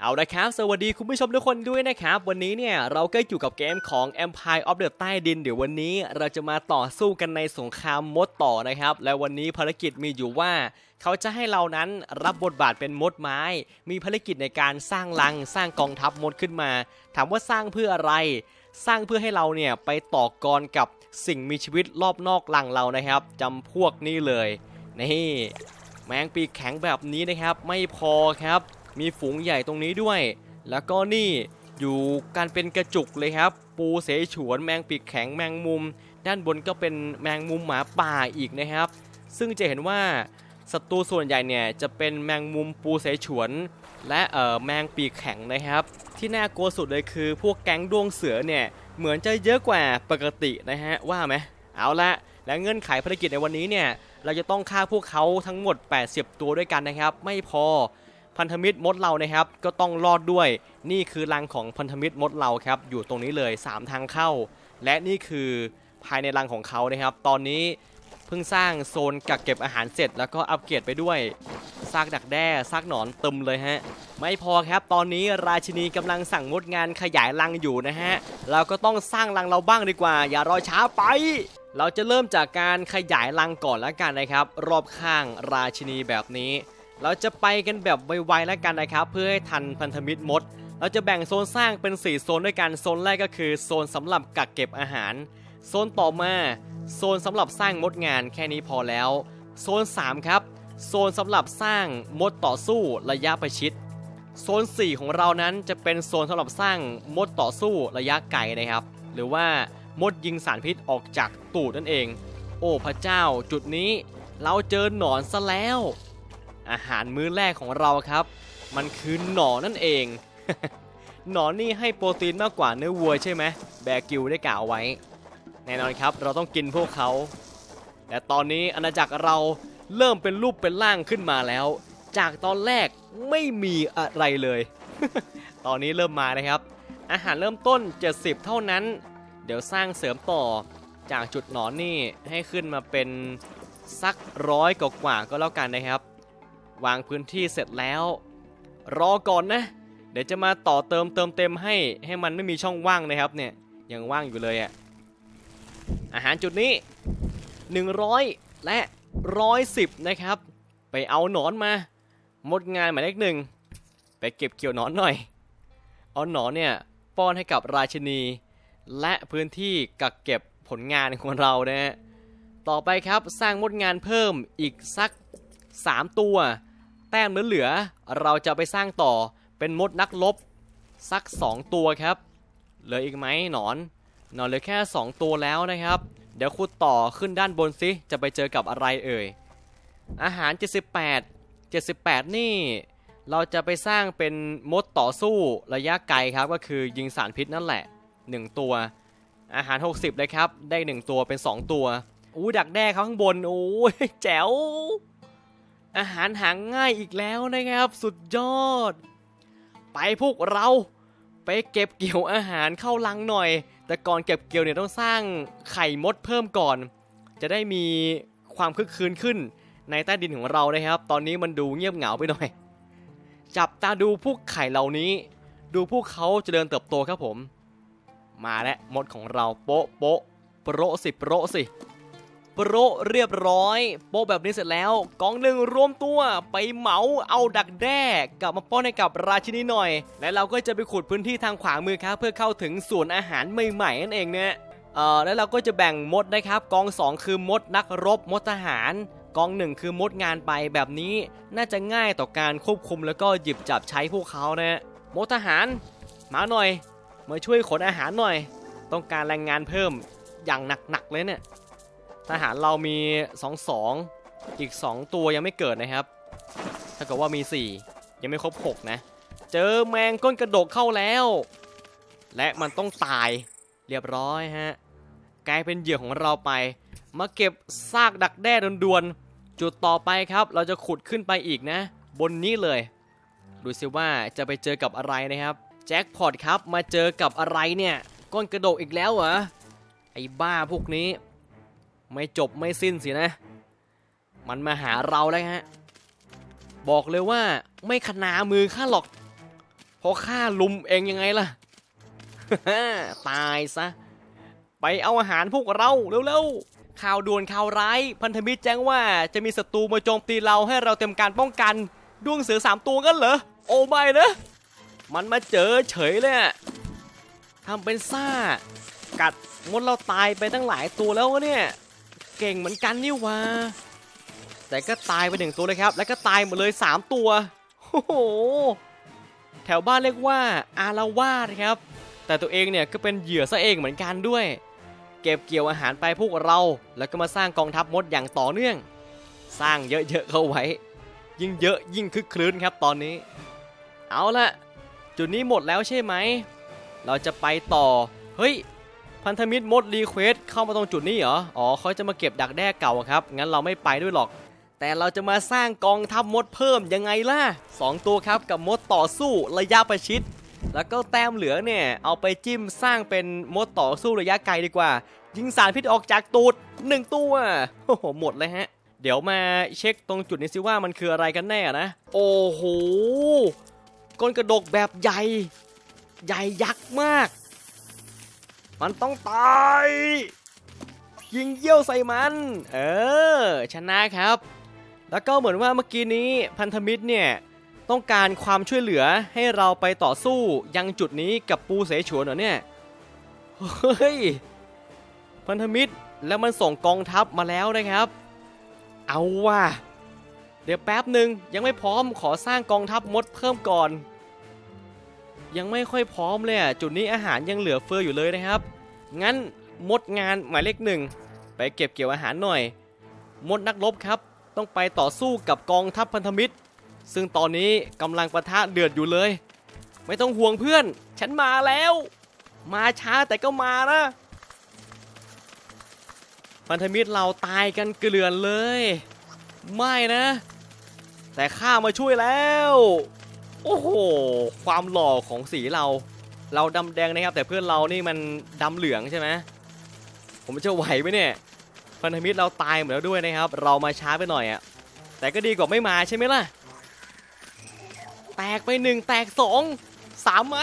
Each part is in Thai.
เอาละครับ สวัสดีคุณผู้ชมทุกคนด้วยนะครับ วันนี้เนี่ยเราก็อยู่กับเกมของ Empire of the ใต้ดิน เดี๋ยววันนี้เราจะมาต่อสู้กันในสงครามมดต่อนะครับ และวันนี้ภารกิจมีอยู่ว่า เขาจะให้เรานั้นรับบทบาทเป็นมดไม้ มีภารกิจในการสร้างรังสร้างกองทัพมดขึ้นมา ถามว่าสร้างเพื่ออะไร สร้างเพื่อให้เราเนี่ยไปต่อกรกับสิ่งมีชีวิตรอบนอกรังเรานะครับจำพวกนี้เลยนี่แมงปีกแข็งแบบนี้นะครับ ไม่พอครับ มีฝูงใหญ่ตรงนี้ด้วย แล้วก็นี่อยู่กันเป็นกระจุกเลยครับ ปูเสฉวนแมงปีกแข็งแมงมุม ด้านบนก็เป็นแมงมุมหมาป่าอีกนะครับ ซึ่งจะเห็นว่าศัตรูส่วนใหญ่เนี่ยจะเป็นแมงมุมปูเสฉวน และเอ่อแมงปีกแข็งนะครับ ที่น่ากลัวสุดเลยคือ พวกแก๊งดวงเสือเนี่ยเหมือนจะเยอะกว่าปกตินะฮะว่าไหมเอาละและเงื่อนไขภารกิจในวันนี้เนี่ยเราจะต้องฆ่าพวกเขาทั้งหมด 80 ตัวด้วยกันนะครับ ไม่พอ พันธมิตรมดเรานะครับ ก็ต้องรอดด้วยนี่คือรังของพันธมิตรมดเราครับอยู่ตรงนี้เลย 3 ทางเข้า และนี่คือภายในรังของเขานะครับ ตอนนี้เพิ่งสร้างโซนกักเก็บอาหารเสร็จ แล้วก็อัปเกรดไปด้วยซากดักแด้ซากหนอนเต็มเลยฮะ ไม่พอครับตอนนี้ราชินีกำลังสั่งงดงานขยายรังอยู่นะฮะ เราก็ต้องสร้างรังเราบ้างดีกว่า อย่ารอช้าไป เราจะเริ่มจากการขยายรังก่อนแล้วกันนะครับ รอบข้างราชินีแบบนี้ เราจะไปกันแบบไวๆแล้วกันนะครับ เพื่อให้ทันพันธมิตรมด เราจะแบ่งโซนสร้างเป็น 4 โซนด้วยกัน โซนแรกก็คือโซนสำหรับกักเก็บอาหาร โซนต่อมา โซนสำหรับสร้างมดงานแค่นี้พอแล้ว โซน 3 ครับ โซนสำหรับสร้างมดต่อสู้ระยะประชิด โซน 4 ของเรานั้นจะเป็นโซนสำหรับสร้างมดต่อสู้ระยะไกลนะครับ หรือว่ามดยิงสารพิษออกจากตูดนั่นเอง โอ้พระเจ้าจุดนี้เราเจอหนอนซะแล้ว อาหารมื้อแรกของเราครับ มันคือหนอนนั่นเอง หนอนนี่ให้โปรตีนมากกว่าเนื้อวัวใช่ไหมแบกิวได้กล่าวไว้ แน่นอนครับเราต้องกินพวกเขา แต่ตอนนี้อาณาจักรเราเริ่มเป็นรูปเป็นร่างขึ้นมาแล้ว จากตอนแรกไม่มีอะไรเลย ตอนนี้เริ่มมานะครับ อาหารเริ่มต้น 70 เท่านั้น เดี๋ยวสร้างเสริมต่อจากจุดหนอนนี่ให้ขึ้นมาเป็นสักร้อยกว่าก็แล้วกันนะครับ วางพื้นที่เสร็จแล้ว รอก่อนนะ เดี๋ยวจะมาต่อเติมเติมเต็มให้ให้มันไม่มีช่องว่างนะครับเนี่ยยังว่างอยู่เลยอะอาหารจุดนี้ 100 และ 110 นะครับ ไปเอาหนอนมา หมดงานหมายเลขหนึ่งไปเก็บเกี่ยวหนอนหน่อย เอาหนอนเนี่ยป้อนให้กับราชินี และพื้นที่กักเก็บผลงานของเรานะฮะต่อไปครับสร้างมดงานเพิ่มอีกสัก 3 ตัว แต้มเหลือเราจะไปสร้างต่อเป็นมดนักลบสัก 2 ตัวครับเหลืออีกไหมหนอนหนอนเหลือแค่ 2 ตัวแล้วนะครับ เดี๋ยวขุดต่อขึ้นด้านบนสิจะไปเจอกับอะไรเอ่ยอาหาร 78 78 นี่ เราจะไปสร้างเป็นมดต่อสู้ระยะไกลครับก็คือยิงสารพิษนั่นแหละ 1 ตัว อาหาร 60 เลยครับ ได้ 1 ตัวเป็น 2 ตัวอู้ดักแด้เขาข้างบนโอ้ยแจ๋ว อาหารหาง่ายอีกแล้วนะครับ สุดยอด ไปพวกเราไปเก็บเกี่ยวอาหารเข้าลังหน่อย แต่ก่อนเก็บเกี่ยวเนี่ยต้องสร้างไข่มดเพิ่มก่อน จะได้มีความคึกคืนขึ้นในใต้ดินของเรานะครับ ตอนนี้มันดูเงียบเหงาไปหน่อย จับตาดูพวกไข่เหล่านี้ ดูพวกเขาจเจริญเติบโตครับผม มาแล้วมดของเราโป๊ะโป๊ะโปะสิโปะสิ โปรเรียบร้อย โปะแบบนี้เสร็จแล้วกองหนึ่งรวมตัวไปเหมาเอาดักแด้กลับมาป้อนให้กับราชินีหน่อย และเราก็จะไปขุดพื้นที่ทางขวามือครับเพื่อเข้าถึงส่วนอาหารใหม่ๆนั่นเองเนี่ยเอ่อแล้วเราก็จะแบ่งมดนะครับ กอง 2 คือมดนักรบมดทหาร กองหนึ่งคือมดงานไปแบบนี้น่าจะง่ายต่อการควบคุมแล้วก็หยิบจับใช้พวกเขานะมดทหารมาหน่อย มาช่วยขนอาหารหน่อย ต้องการแรงงานเพิ่มอย่างหนักๆเลยเนี่ย ทหารเรามี2 2อีก 2 ตัวยังไม่เกิดนะครับ ถ้าเกิดว่ามี 4 ยังไม่ครบ 6 นะ เจอแมงก้นกระดกเข้าแล้ว และมันต้องตายเรียบร้อยฮะ กลายเป็นเหยื่อของเราไป มาเก็บซากดักแด้ด่วนๆ จุดต่อไปครับ เราจะขุดขึ้นไปอีกนะ บนนี้เลย ดูสิว่าจะไปเจอกับอะไรนะครับ แจ็คพอตครับ มาเจอกับอะไรเนี่ย ก้นกระโดกอีกแล้วเหรอ ไอ้บ้าพวกนี้ ไม่จบไม่สิ้นสินะ มันมาหาเราแล้วฮะ บอกเลยว่าไม่ขนามือข้าหรอก เพราะข้าลุมเองยังไงล่ะ ตายซะ ไปเอาอาหารพวกเราเร็วๆ ข่าวด่วนข่าวร้าย พันธมิตรแจ้งว่าจะมีศัตรูมาโจมตีเราให้เราเต็มการป้องกัน ดวงเสือสามตัวกันเหรอ โอ้ไม่นะ มันมาเจอเฉยเลยทำเป็นซ่า กัดมดเราตายไปตั้งหลายตัวแล้ววะเนี่ย เก่งเหมือนกันนี่วะแต่ก็ตายไปหนึ่งตัวเลยครับ แล้วก็ตายหมดเลย 3 ตัวโอ้โหแถวบ้านเรียกว่าอาราวาสครับ แต่ตัวเองเนี่ยก็เป็นเหยื่อซะเองเหมือนกันด้วย เก็บเกี่ยวอาหารไปพวกเรา แล้วก็มาสร้างกองทัพมดอย่างต่อเนื่อง สร้างเยอะๆเข้าไว้ ยิ่งเยอะยิ่งคึกคลื้นครับตอนนี้ เอาละจุดนี้หมดแล้วใช่ไหม เราจะไปต่อ เฮ้ย พันธมิตรมดรีเควสเข้ามาตรงจุดนี้เหรอ อ๋อเขาจะมาเก็บดักแด้เก่าครับ งั้นเราไม่ไปด้วยหรอก แต่เราจะมาสร้างกองทัพมดเพิ่มยังไงล่ะสองตัวครับกับมดต่อสู้ระยะประชิด แล้วก็แต้มเหลือเนี่ย เอาไปจิ้มสร้างเป็นมดต่อสู้ระยะไกลดีกว่า ยิงสารพิษออกจากตูดหนึ่งตัว โอ้โห หมดเลยฮะ เดี๋ยวมาเช็คตรงจุดนี้สิว่ามันคืออะไรกันแน่นะ โอ้โหก้นกระดกแบบใหญ่ ใหญ่ยักษ์มาก มันต้องตาย ยิงเยี่ยวใส่มัน เออ ชนะครับ แล้วก็เหมือนว่าเมื่อกี้นี้พันธมิตรเนี่ยต้องการความช่วยเหลือให้เราไปต่อสู้ยังจุดนี้กับปูเสฉวนเหรอเนี่ย เฮ้ย พันธมิตรแล้วมันส่งกองทัพมาแล้วนะครับ เอาว่ะ เดี๋ยวแป๊บหนึ่งยังไม่พร้อมขอสร้างกองทัพมดเพิ่มก่อน ยังไม่ค่อยพร้อมเลยอะจุดนี้อาหารยังเหลือเฟืออยู่เลยนะครับ งั้นมดงานหมายเลขหนึ่งไปเก็บเกี่ยวอาหารหน่อย มดนักรบครับ ต้องไปต่อสู้กับกองทัพพันธมิตร ซึ่งตอนนี้กำลังประทะเดือดอยู่เลย ไม่ต้องห่วงเพื่อน ฉันมาแล้ว มาช้าแต่ก็มานะ พันธมิตรเราตายกันเกลื่อนเลย ไม่นะ แต่ข้ามาช่วยแล้ว โอ้โห ความหล่อของสีเรา เราดำแดงนะครับ แต่เพื่อนเรานี่มันดำเหลืองใช่ไหมผมจะไหวไหมเนี่ยพันธมิตรเราตายหมดแล้วด้วยนะครับ เรามาช้าไปหน่อยอะแต่ก็ดีกว่าไม่มาใช่ไหมล่ะ แตกไปหนึ่งแตกสองสามไหม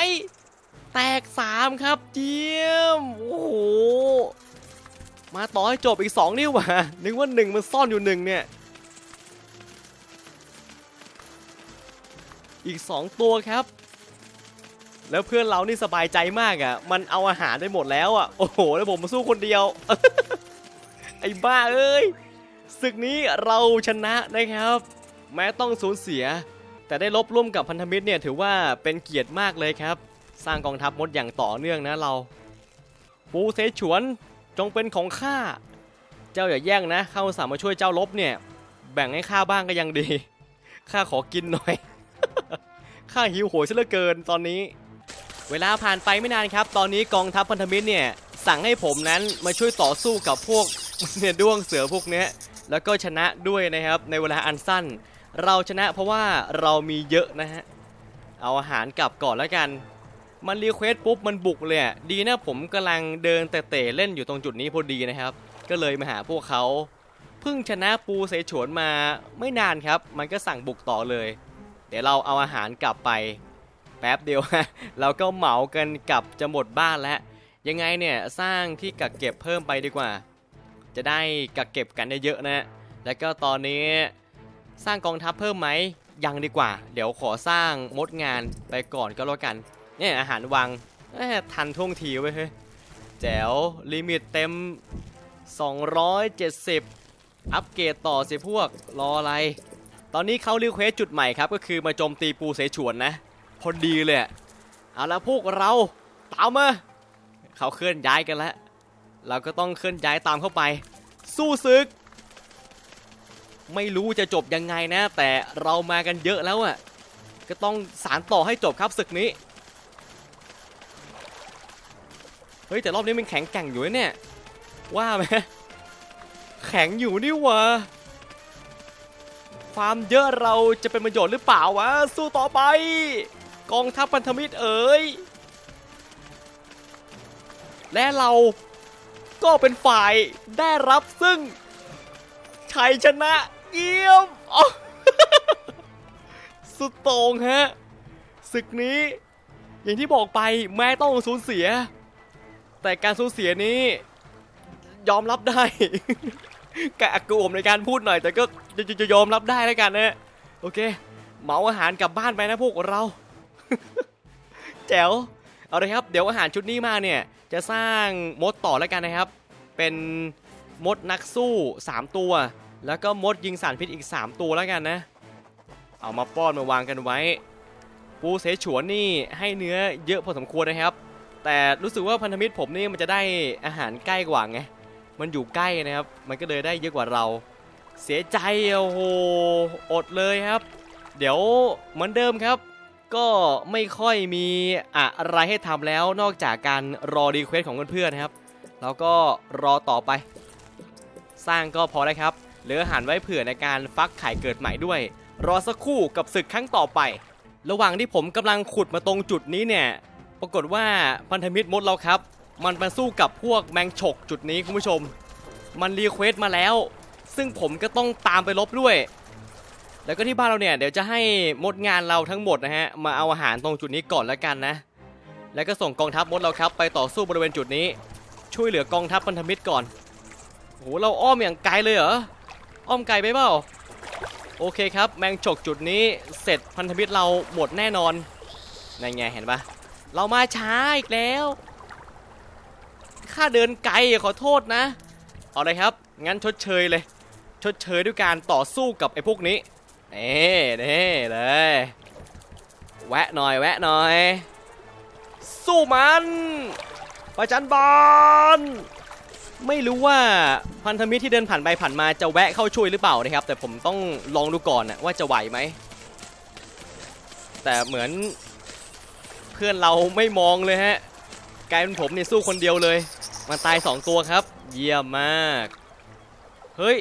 แตกสามครับเจียมโอ้โหมาต่อให้จบอีกสองนี่หว่านึกว่าหนึ่งมันซ่อนอยู่หนึ่งเนี่ย อีก 2 ตัวครับ แล้วเพื่อนเรานี่สบายใจมากอะ่ะ มันเอาอาหารได้หมดแล้วอะ่ะ โอ้โห แล้วผมมาสู้คนเดียว ไอ้บ้าเอ้ย ศึกนี้เราชนะนะครับ แม้ต้องสูญเสีย แต่ได้ลบร่วมกับพันธมิตรเนี่ยถือว่าเป็นเกียรติมากเลยครับ สร้างกองทัพมดอย่างต่อเนื่องนะเรา ปูเสฉวนจงเป็นของข้า เจ้าอย่าแย่งนะข้าสาห์มาช่วยเจ้าลบเนี่ย แบ่งให้ข้าบ้างก็ยังดี ข้าขอกินหน่อย ข้าหิวโหยซะเหลือเกินตอนนี้ เวลาผ่านไปไม่นานครับ ตอนนี้กองทัพพันธมิตรเนี่ยสั่งให้ผมนั้นมาช่วยต่อสู้กับพวกเนี่ยด้วงเสือพวกเนี้ยแล้วก็ชนะด้วยนะครับในเวลาอันสั้น เราชนะเพราะว่าเรามีเยอะนะฮะเอาอาหารกลับก่อนแล้วกัน มันรีเควสปุ๊บมันบุกเลยดีนะผมกำลังเดินเตะเล่นอยู่ตรงจุดนี้พอดีนะครับ ก็เลยมาหาพวกเขาเพิ่งชนะปูเสฉวนมาไม่นานครับ มันก็สั่งบุกต่อเลย ดี๋ยวเราเอาอาหารกลับไปแป๊บเดียวเราก็เหมากันกลับจะหมดบ้านแล้ว ยังไงเนี่ยสร้างที่กักเก็บเพิ่มไปดีกว่า จะได้กักเก็บกันได้เยอะนะแล้วก็ตอนนี้สร้างกองทัพเพิ่มไหมยังดีกว่า เดี๋ยวขอสร้างมดงานไปก่อนก็แล้วกันเนี่ยอาหารวางเอ้ยทันท่วงทีไว้ยเฮ้ยแจ๋วลิมิตเต็ม 270 อัปเกรดต่อสิพวกรออะไร ตอนนี้เขารีเควสจุดใหม่ครับ ก็คือมาโจมตีปูเสฉวนนะ พอดีเลยเอาละพวกเราตามมาเขาเคลื่อนย้ายกันแล้ว เราก็ต้องเคลื่อนย้ายตามเข้าไป สู้ศึก ไม่รู้จะจบยังไงนะ แต่เรามากันเยอะแล้วอะก็ต้องสารต่อให้จบครับศึกนี้เฮ้ยแต่รอบนี้มันแข็งแกร่งอยู่เนี่ยว่าไหมแข็งอยู่นี่หวะ ความเยอะเราจะเป็นประโยชน์หรือเปล่าวะ สู้ต่อไป กองทัพพันธมิตรเอ๋ย และเราก็เป็นฝ่ายได้รับซึ่งชัยชนะเยี่ยมอ๋อสุดโต่งฮะศึกนี้ อย่างที่บอกไปแม้ต้องสูญเสีย แต่การสูญเสียนี้ ยอมรับได้ กะอักกระอ่วมในการพูดหน่อย แต่ก็จะจะจะยอมรับได้แล้วกันนะโอเคเหมาอาหารกลับบ้านไปนะพวกเรา แจ๋วเอาเลยครับเดี๋ยวอาหารชุดนี้มาเนี่ย จะสร้างมดต่อแล้วกันนะครับ เป็นมดนักสู้ 3 ตัว แล้วก็มดยิงสารพิษอีก 3 ตัวแล้วกันนะ เอามาป้อนมาวางกันไว้ ปูเสฉวนนี่ให้เนื้อเยอะพอสมควรนะครับ แต่รู้สึกว่าพันธมิตรผมนี่มันจะได้อาหารใกล้กว่าไง มันอยู่ใกล้นะครับ มันก็เลยได้เยอะกว่าเรา เสียใจโอ้โหอดเลยครับ เดี๋ยวเหมือนเดิมครับ ก็ไม่ค่อยมีอะไรให้ทำแล้วนอกจากการรอรีเควสของเพื่อนๆนะครับ แล้วก็รอต่อไป สร้างก็พอแล้ครับเหลือหารไว้เผื่อในการฟักไข่เกิดใหม่ด้วย รอสักครู่กับศึกครั้งต่อไป ระหว่างที่ผมกำลังขุดมาตรงจุดนี้เนี่ย ปรากฏว่าพันธมิตรมดเราครับ มันมาสู้กับพวกแมงฉกจุดนี้คุณผู้ชม มันรีเควสมาแล้ว ซึ่งผมก็ต้องตามไปลบด้วย แล้วก็ที่บ้านเราเนี่ยเดี๋ยวจะให้มดงานเราทั้งหมดนะฮะมาเอาอาหารตรงจุดนี้ก่อนแล้วกันนะ แล้วก็ส่งกองทัพมดเราครับ ไปต่อสู้บริเวณจุดนี้ ช่วยเหลือกองทัพพันธมิตรก่อนโอ้โหเราอ้อมอย่างไกลเลยเหรออ้อมไกลไปเปล่าโอเคครับแมงฉกจุดนี้เสร็จพันธมิตรเราหมดแน่นอนนั่นไงเห็นปะเรามาช้าอีกแล้ว ค่าเดินไกลขอโทษนะ เอาเลยครับ งั้นชดเชยเลย ชดเชยด้วยการต่อสู้กับไอ้พวกนี้เน่เน่เลย แวะหน่อยแวะหน่อย สู้มันประจันบอลไม่รู้ว่าพันธมิตรที่เดินผ่านไปผ่านมาจะแวะเข้าช่วยหรือเปล่านะครับ แต่ผมต้องลองดูก่อนนะว่าจะไหวไหม แต่เหมือนเพื่อนเราไม่มองเลยฮะ กลายเป็นผมเนี่ยสู้คนเดียวเลย มันตาย 2 ตัวครับ เยี่ยมมาก เฮ้ย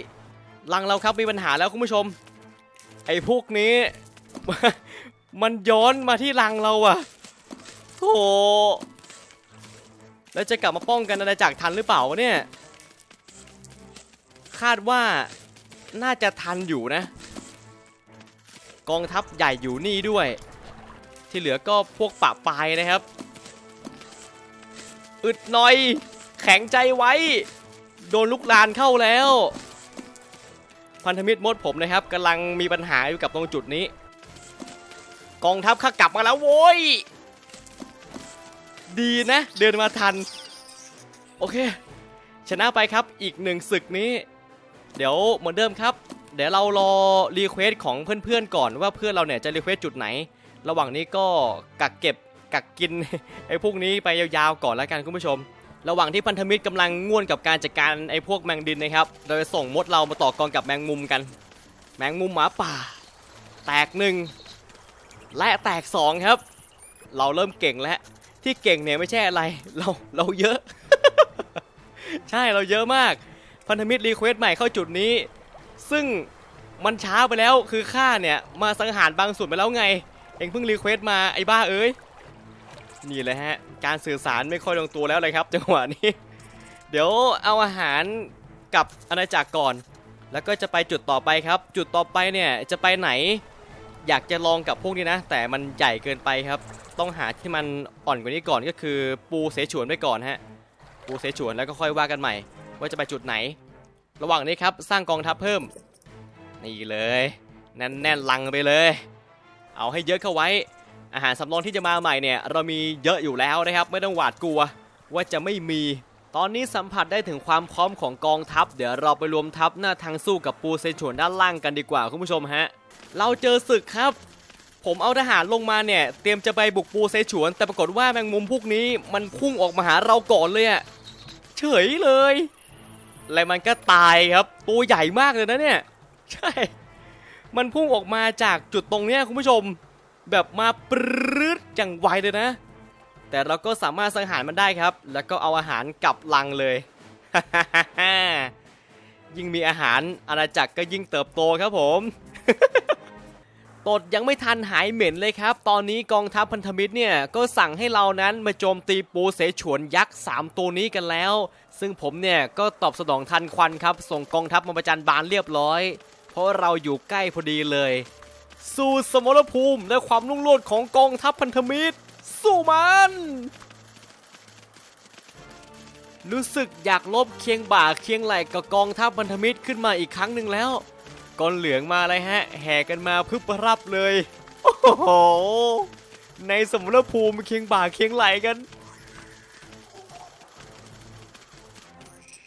ลังเราครับมีปัญหาแล้วคุณผู้ชม ไอ้พวกนี้ มันย้อนมาที่ลังเราอะโธ่แล้วจะกลับมาป้องกันอาณาจักรทันหรือเปล่าเนี่ย คาดว่าน่าจะทันอยู่นะ กองทัพใหญ่อยู่นี่ด้วย ที่เหลือก็พวกปะปายนะครับ อึดหน่อย แข็งใจไว้ โดนลุกลานเข้าแล้ว พันธมิตรมดผมนะครับกำลังมีปัญหาอยู่กับตรงจุดนี้ กองทัพข้ากลับมาแล้วโว้ย ดีนะ เดินมาทัน โอเค ชนะไปครับอีกหนึ่งศึกนี้ เดี๋ยวเหมือนเดิมครับ เดี๋ยวเรารอรีเควสของเพื่อนๆก่อนว่าเพื่อนเราเนี่ยจะรีเควสจุดไหน ระหว่างนี้ก็กักเก็บกักกินไอ้พวกนี้ไปยาวๆก่อนแล้วกันคุณผู้ชม ระหว่างที่พันธมิตรกำลังง่วนกับการจัดการไอ้พวกแมงดินนะครับ เราจะส่งมดเรามาต่อกรกับแมงมุมกัน แมงมุมหมาป่า แตกหนึ่งและแตกสองครับ เราเริ่มเก่งแล้ว ที่เก่งเนี่ยไม่ใช่อะไร เราเราเยอะ ใช่เราเยอะมาก พันธมิตรรีเควสใหม่เข้าจุดนี้ ซึ่งมันช้าไปแล้วคือข้าเนี่ยมาสังหารบางส่วนไปแล้วไง เองเพิ่งรีเควสมาไอ้บ้าเอ้ย นี่เลยฮะ การสื่อสารไม่ค่อยลงตัวแล้วเลยครับจังหวะนี้ เดี๋ยวเอาอาหารกับอาณาจักรก่อน แล้วก็จะไปจุดต่อไปครับ จุดต่อไปเนี่ยจะไปไหน อยากจะลองกับพวกนี้นะ แต่มันใหญ่เกินไปครับ ต้องหาที่มันอ่อนกว่านี้ก่อนก็คือปูเสฉวนไว้ก่อนฮะปูเสฉวนแล้วก็ค่อยว่ากันใหม่ ว่าจะไปจุดไหน ระหว่างนี้ครับสร้างกองทัพเพิ่มนี่เลยแน่นๆลังไปเลย เอาให้เยอะเข้าไว้ อาหารสำรองที่จะมาใหม่เนี่ยเรามีเยอะอยู่แล้วนะครับ ไม่ต้องหวาดกลัวว่าจะไม่มี ตอนนี้สัมผัสได้ถึงความพร้อมของกองทัพ เดี๋ยวเราไปรวมทัพหน้าทางสู้กับปูเซนชวนด้านล่างกันดีกว่าคุณผู้ชมฮะ เราเจอศึกครับ ผมเอาทหารลงมาเนี่ยเตรียมจะไปบุกปูเซฉวน แต่ปรากฏว่าแมงมุมพวกนี้มันพุ่งออกมาหาเราก่อนเลยอะเฉยเลยแล้วมันก็ตายครับ ตัวใหญ่มากเลยนะเนี่ย ใช่ มันพุ่งออกมาจากจุดตรงเนี้ยคุณผู้ชม แบบมาปรื๊ดอย่างไวเลยนะ แต่เราก็สามารถสังหารมันได้ครับ แล้วก็เอาอาหารกลับลังเลย ยิ่งมีอาหารอาณาจักรก็ยิ่งเติบโตครับผมตดยังไม่ทันหายเหม็นเลยครับ ตอนนี้กองทัพพันธมิตรเนี่ยก็สั่งให้เรานั้นมาโจมตีปูเสฉวนยักษ์ 3 ตัวนี้กันแล้ว ซึ่งผมเนี่ยก็ตอบสนองทันควันครับ ส่งกองทัพมาประจันบานเรียบร้อย เพราะเราอยู่ใกล้พอดีเลย สู่สมรภูมิและความรุ่งโรจน์ของกองทัพพันธมิตร สู้มัน รู้สึกอยากลบเคียงบ่าเคียงไหล่กับกองทัพพันธมิตรขึ้นมาอีกครั้งหนึ่งแล้วก้อนเหลืองมาเลยฮะ แห่กันมาพึบรับเลย โอ้โห ในสมรภูมิเคียงบ่าเคียงไหล่กัน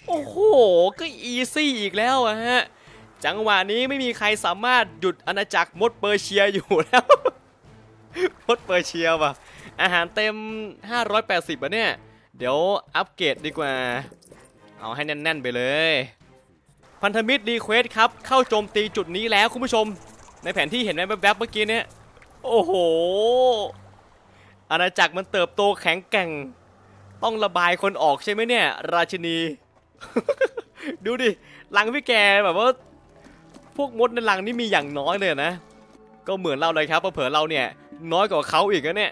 โอ้โห ก็อีซี่อีกแล้วอะฮะ จังหวะนี้ไม่มีใครสามารถหยุดอาณาจักรมดเปอร์เซียอยู่แล้ว มดเปอร์เซียว่ะ อาหารเต็ม 580อะเนี่ย เดี๋ยวอัปเกรดดีกว่า เอาให้แน่น ๆ ไปเลย พันธมิตรรีเควสครับ เข้าโจมตีจุดนี้แล้วคุณผู้ชม ในแผนที่เห็นไหมแวบๆเมื่อกี้เนี่ย โอ้โห อาณาจักรมันเติบโตแข็งแกร่ง ต้องระบายคนออกใช่ไหมเนี่ย ราชินี ดูดิลังพี่แกแบบว่า พวกมดในลังนี่มีอย่างน้อยเลยนะ ก็เหมือนเราเลยครับเผื่อเราเนี่ย น้อยกว่าเขาอีกนะเนี่ย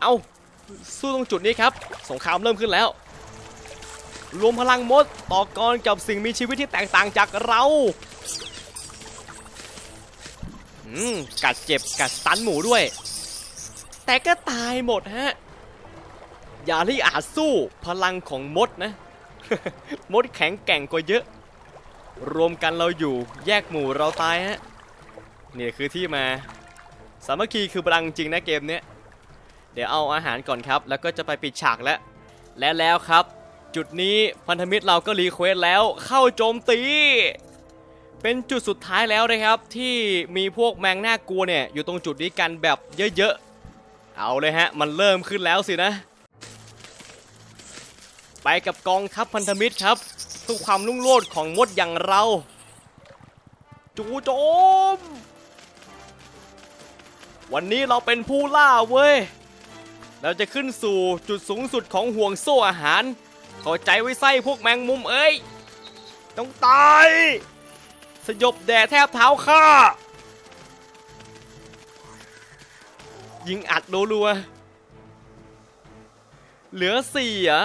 เอาสู้ตรงจุดนี้ครับ สงครามเริ่มขึ้นแล้ว รวมพลังมดต่อกรกับสิ่งมีชีวิตที่แตกต่างจากเราอืมกัดเจ็บกัดตันหมูด้วย แต่ก็ตายหมดฮะอย่าที่อาจสู้พลังของมดนะ มดแข็งแกร่งกว่าเยอะ รวมกันเราอยู่แยกหมู่เราตายฮะนี่คือที่มา สามัคคีคือพลังจริงนะเกมเนี้ยเดี๋ยวเอาอาหารก่อนครับ แล้วก็จะไปปิดฉากแล้ว และแล้วครับ จุดนี้พันธมิตรเราก็รีเควสแล้วเข้าโจมตี เป็นจุดสุดท้ายแล้วนะครับ ที่มีพวกแมงน่ากลัวเนี่ย อยู่ตรงจุดนี้กันแบบเยอะๆ เอาเลยฮะ มันเริ่มขึ้นแล้วสินะ ไปกับกองทัพพันธมิตรครับ เพื่อความลุ่งโลดของมดอย่างเรา จูโจม วันนี้เราเป็นผู้ล่าเว้ย เราจะขึ้นสู่จุดสูงสุดของห่วงโซ่อาหาร เข้าใจไว้ไส้พวกแมงมุมเอ้ย ต้องตาย สยบแด่แทบเท้าข้า ยิงอัดรัวเหลือสี่เหรอ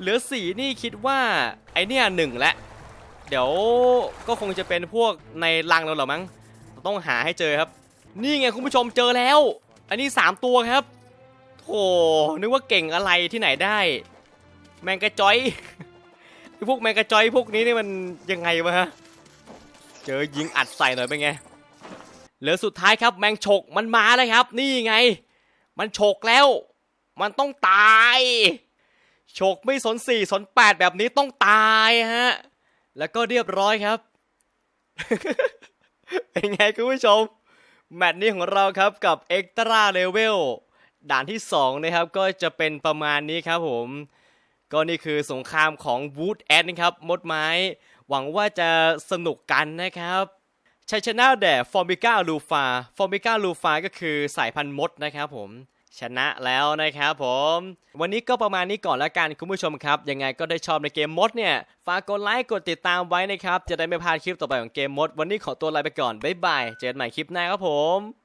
เหลือสี่นี่คิดว่า ไอเนี่ยหนึ่งและเดี๋ยวก็คงจะเป็นพวกในรังเราเหรอมั้งต้องหาให้เจอครับ นี่ไงคุณผู้ชมเจอแล้ว อันนี้ 3 ตัวครับโธ่นึกว่าเก่งอะไรที่ไหนได้ แมงกระจอยพวกแมงกระจอยพวกนี้นี่มันยังไงวะฮะเจอยิงอัดใส่หน่อยเป็นไงเหลือสุดท้ายครับ แมงฉกมันมาแล้วครับ นี่ไง มันฉกแล้ว มันต้องตาย โฉกไม่สนสี่สนแปดแบบนี้ต้องตายฮะ แล้วก็เรียบร้อยครับ เป็นไงคุณผู้ชม แมตช์นี้ของเราครับกับ Extra Level ด่านที่ 2 นะครับก็จะเป็นประมาณนี้ครับผม ก็นี่คือสงครามของ Wood a d นะครับ มดไม้ หวังว่าจะสนุกกันนะครับชัยชนะแด่ฟอร์มิก้าลูฟาฟอร์มิก้าลูฟาก็คือสายพันธุ์มดนะครับผม ชนะแล้วนะครับผม วันนี้ก็ประมาณนี้ก่อนแล้วกันคุณผู้ชมครับ ยังไงก็ได้ชอบในเกมมดเนี่ย ฝากกดไลค์กดติดตามไว้นะครับ จะได้ไม่พลาดคลิปต่อไปของเกมมด วันนี้ขอตัวลาไปก่อน บ๊ายบาย เจอกันใหม่คลิปหน้าครับผม